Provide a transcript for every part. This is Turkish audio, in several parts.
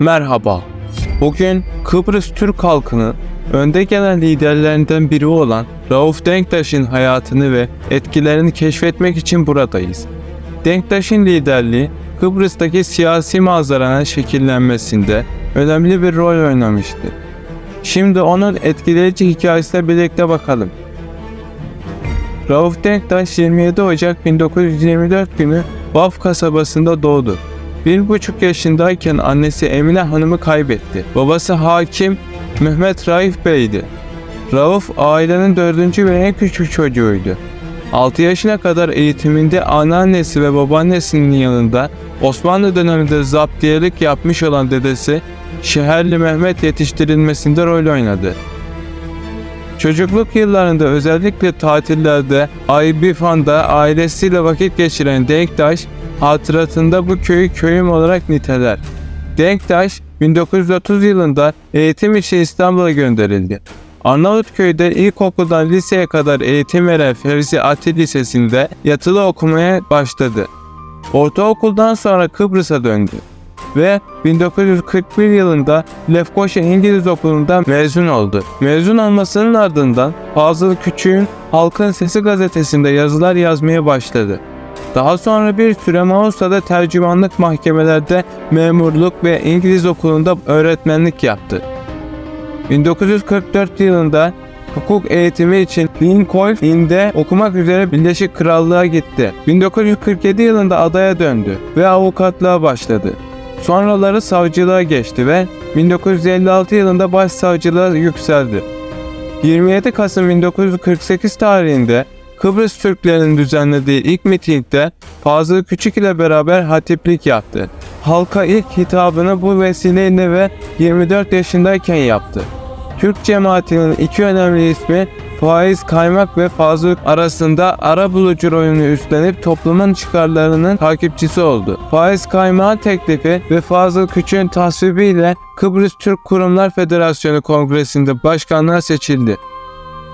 Merhaba. Bugün Kıbrıs Türk halkının önde gelen liderlerinden biri olan Rauf Denktaş'ın hayatını ve etkilerini keşfetmek için buradayız. Denktaş'ın liderliği Kıbrıs'taki siyasi manzaranın şekillenmesinde önemli bir rol oynamıştı. Şimdi onun etkileyici hikayesine birlikte bakalım. Rauf Denktaş 27 Ocak 1924 günü Baf kasabasında doğdu. Bir buçuk yaşındayken annesi Emine Hanım'ı kaybetti. Babası hakim Mehmet Raif Bey'di. Rauf ailenin dördüncü ve en küçük çocuğuydu. 6 yaşına kadar eğitiminde anneannesi ve babaannesinin yanında Osmanlı döneminde zaptiyelik yapmış olan dedesi Şeherli Mehmet yetiştirilmesinde rol oynadı. Çocukluk yıllarında özellikle tatillerde Aybifan'da ailesiyle vakit geçiren Denktaş hatıratında bu köyü köyüm olarak niteler. Denktaş 1930 yılında eğitim için İstanbul'a gönderildi. Arnavutköy'de ilkokuldan liseye kadar eğitim veren Fevzi Ati Lisesi'nde yatılı okumaya başladı. Ortaokuldan sonra Kıbrıs'a döndü ve 1941 yılında Lefkoşa İngiliz Okulu'ndan mezun oldu. Mezun olmasının ardından Fazıl Küçük'ün Halkın Sesi gazetesinde yazılar yazmaya başladı. Daha sonra bir süre Mausa'da tercümanlık mahkemelerde memurluk ve İngiliz okulunda öğretmenlik yaptı. 1944 yılında hukuk eğitimi için Lincoln Inn'de okumak üzere Birleşik Krallığa gitti. 1947 yılında adaya döndü ve avukatlığa başladı. Sonraları savcılığa geçti ve 1956 yılında başsavcılığa yükseldi. 27 Kasım 1948 tarihinde Kıbrıs Türklerinin düzenlediği ilk mitingde Fazıl Küçük ile beraber hatiplik yaptı. Halka ilk hitabını bu vesileyle ve 24 yaşındayken yaptı. Türk cemaatinin iki önemli ismi Faiz Kaymak ve Fazıl arasında ara bulucu rolünü üstlenip toplumun çıkarlarının takipçisi oldu. Faiz Kaymak'ın teklifi ve Fazıl Küçük'ün tasvibiyle Kıbrıs Türk Kurumlar Federasyonu Kongresi'nde başkanlığa seçildi.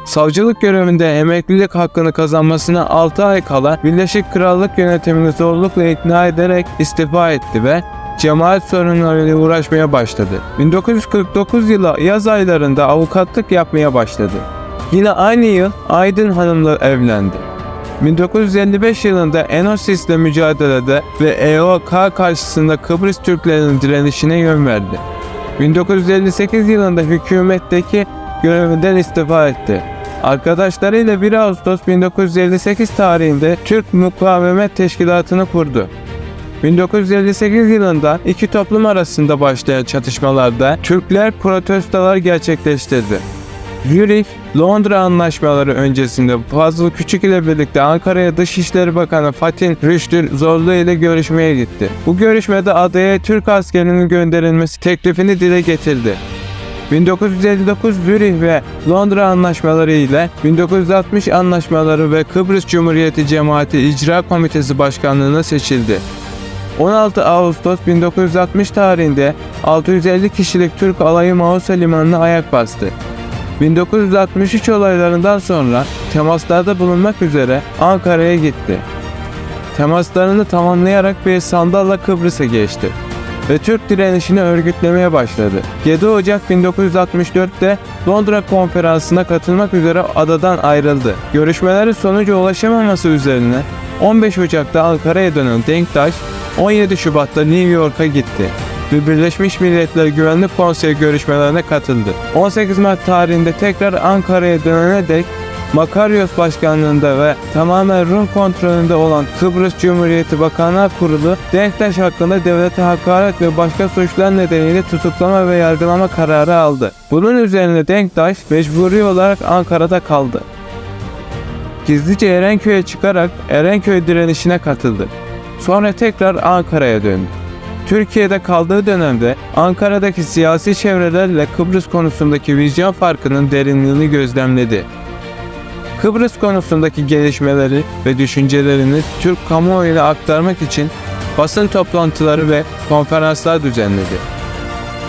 Savcılık görevinde emeklilik hakkını kazanmasına 6 ay kala Birleşik Krallık yönetimini zorlukla ikna ederek istifa etti ve cemaat sorunlarıyla uğraşmaya başladı. 1949 yılı yaz aylarında avukatlık yapmaya başladı. Yine aynı yıl Aydın Hanım'la evlendi. 1955 yılında Enosis'le mücadelede ve EOK karşısında Kıbrıs Türklerinin direnişine yön verdi. 1958 yılında hükümetteki görevinden istifa etti. Arkadaşlarıyla 1 Ağustos 1958 tarihinde Türk Mukavemet Teşkilatı'nı kurdu. 1958 yılında iki toplum arasında başlayan çatışmalarda Türkler protestolar gerçekleştirdi. Zürih, Londra anlaşmaları öncesinde Fazıl Küçük ile birlikte Ankara'ya Dışişleri Bakanı Fatih Rüştü Zorlu ile görüşmeye gitti. Bu görüşmede adaya Türk askerinin gönderilmesi teklifini dile getirdi. 1959 Zürih ve Londra anlaşmaları ile 1960 anlaşmaları ve Kıbrıs Cumhuriyeti Cemaati İcra Komitesi Başkanlığı'na seçildi. 16 Ağustos 1960 tarihinde 650 kişilik Türk alayı Mausa Limanı'na ayak bastı. 1963 olaylarından sonra temaslarda bulunmak üzere Ankara'ya gitti. Temaslarını tamamlayarak bir sandalla Kıbrıs'a geçti ve Türk direnişini örgütlemeye başladı. 7 Ocak 1964'te Londra konferansına katılmak üzere adadan ayrıldı. Görüşmeleri sonuca ulaşamaması üzerine 15 Ocak'ta Ankara'ya dönen Denktaş 17 Şubat'ta New York'a gitti ve Birleşmiş Milletler Güvenlik Konseyi görüşmelerine katıldı. 18 Mart tarihinde tekrar Ankara'ya dönene dek Makaryos başkanlığında ve tamamen Rum kontrolünde olan Kıbrıs Cumhuriyeti Bakanlar Kurulu Denktaş hakkında devlete hakaret ve başka suçlar nedeniyle tutuklama ve yargılama kararı aldı. Bunun üzerine Denktaş mecburi olarak Ankara'da kaldı. Gizlice Erenköy'e çıkarak Erenköy direnişine katıldı. Sonra tekrar Ankara'ya döndü. Türkiye'de kaldığı dönemde Ankara'daki siyasi çevrelerle Kıbrıs konusundaki vizyon farkının derinliğini gözlemledi. Kıbrıs konusundaki gelişmeleri ve düşüncelerini Türk kamuoyuna aktarmak için basın toplantıları ve konferanslar düzenledi.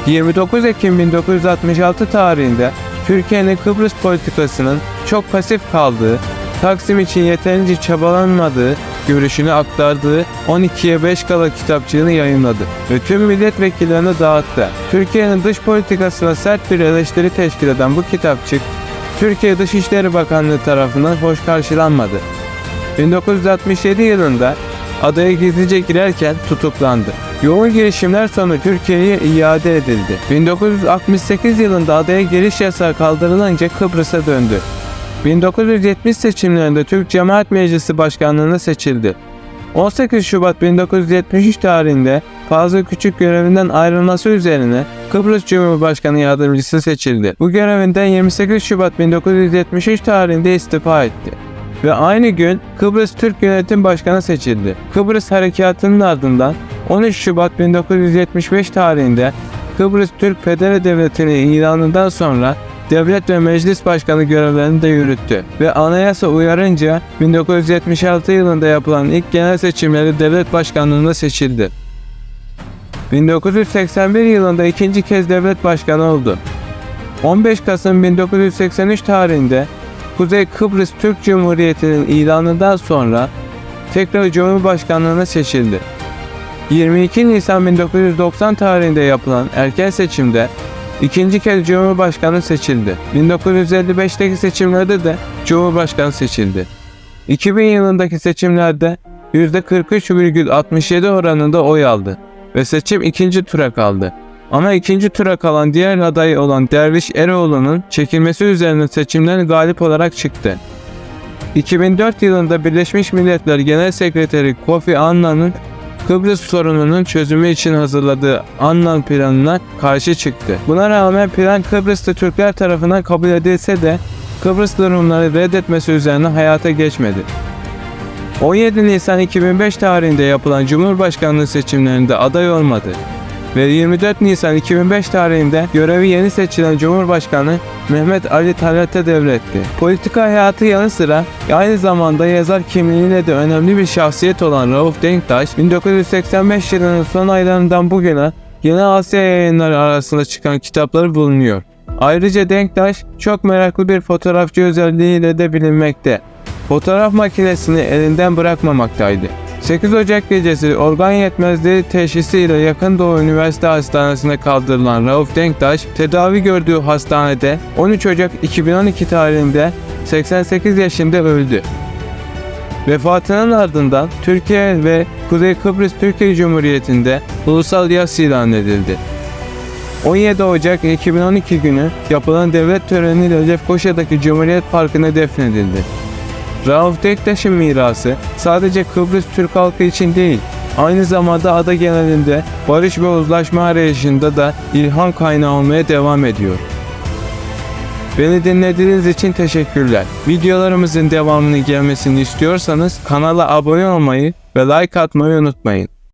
29 Ekim 1966 tarihinde Türkiye'nin Kıbrıs politikasının çok pasif kaldığı, Taksim için yeterince çabalanmadığı görüşünü aktardığı 12'ye 5 kala kitapçığını yayınladı ve tüm milletvekillerine dağıttı. Türkiye'nin dış politikasına sert bir eleştiri teşkil eden bu kitapçık, Türkiye Dışişleri Bakanlığı tarafından hoş karşılanmadı. 1967 yılında adaya gizlice girerken tutuklandı. Yoğun girişimler sonu Türkiye'ye iade edildi. 1968 yılında adaya giriş yasağı kaldırılınca Kıbrıs'a döndü. 1970 seçimlerinde Türk Cemaat Meclisi Başkanlığı'na seçildi. 18 Şubat 1973 tarihinde Fazıl Küçük görevinden ayrılması üzerine Kıbrıs Cumhurbaşkanı Yardımcısı seçildi. Bu görevinden 28 Şubat 1973 tarihinde istifa etti ve aynı gün Kıbrıs Türk Yönetim Başkanı seçildi. Kıbrıs Harekatı'nın ardından 13 Şubat 1975 tarihinde Kıbrıs Türk Federe Devleti'nin ilanından sonra devlet ve meclis başkanı görevlerini de yürüttü ve anayasa uyarınca 1976 yılında yapılan ilk genel seçimleri devlet başkanlığına seçildi. 1981 yılında ikinci kez devlet başkanı oldu. 15 Kasım 1983 tarihinde Kuzey Kıbrıs Türk Cumhuriyeti'nin ilanından sonra tekrar Cumhurbaşkanlığına seçildi. 22 Nisan 1990 tarihinde yapılan erken seçimde ikinci kez Cumhurbaşkanı seçildi. 1955'teki seçimlerde de Cumhurbaşkanı seçildi. 2000 yılındaki seçimlerde %43,67 oranında oy aldı ve seçim ikinci tura kaldı. Ama ikinci tura kalan diğer aday olan Derviş Eroğlu'nun çekilmesi üzerine seçimden galip olarak çıktı. 2004 yılında Birleşmiş Milletler Genel Sekreteri Kofi Annan'ın Kıbrıs sorununun çözümü için hazırladığı Annan planına karşı çıktı. Buna rağmen plan Kıbrıs'ta Türkler tarafından kabul edilse de Kıbrıs durumları reddetmesi üzerine hayata geçmedi. 17 Nisan 2005 tarihinde yapılan Cumhurbaşkanlığı seçimlerinde aday olmadı ve 24 Nisan 2005 tarihinde görevi yeni seçilen Cumhurbaşkanı Mehmet Ali Talat'a devretti. Politika hayatı yanı sıra aynı zamanda yazar kimliğiyle de önemli bir şahsiyet olan Rauf Denktaş, 1985 yılının son aylarından bugüne Yeni Asya yayınları arasında çıkan kitapları bulunuyor. Ayrıca Denktaş çok meraklı bir fotoğrafçı özelliğiyle de bilinmekte. Fotoğraf makinesini elinden bırakmamaktaydı. 8 Ocak gecesi organ yetmezliği teşhisiyle yakın Doğu Üniversite Hastanesi'ne kaldırılan Rauf Denktaş, tedavi gördüğü hastanede 13 Ocak 2012 tarihinde 88 yaşında öldü. Vefatının ardından Türkiye ve Kuzey Kıbrıs Türkiye Cumhuriyeti'nde ulusal yas ilan edildi. 17 Ocak 2012 günü yapılan devlet töreniyle Lefkoşa'daki Cumhuriyet Parkı'na defnedildi. Rauf Denktaş'ın mirası sadece Kıbrıs Türk halkı için değil, aynı zamanda ada genelinde barış ve uzlaşma arayışında da ilham kaynağı olmaya devam ediyor. Beni dinlediğiniz için teşekkürler. Videolarımızın devamını gelmesini istiyorsanız kanala abone olmayı ve like atmayı unutmayın.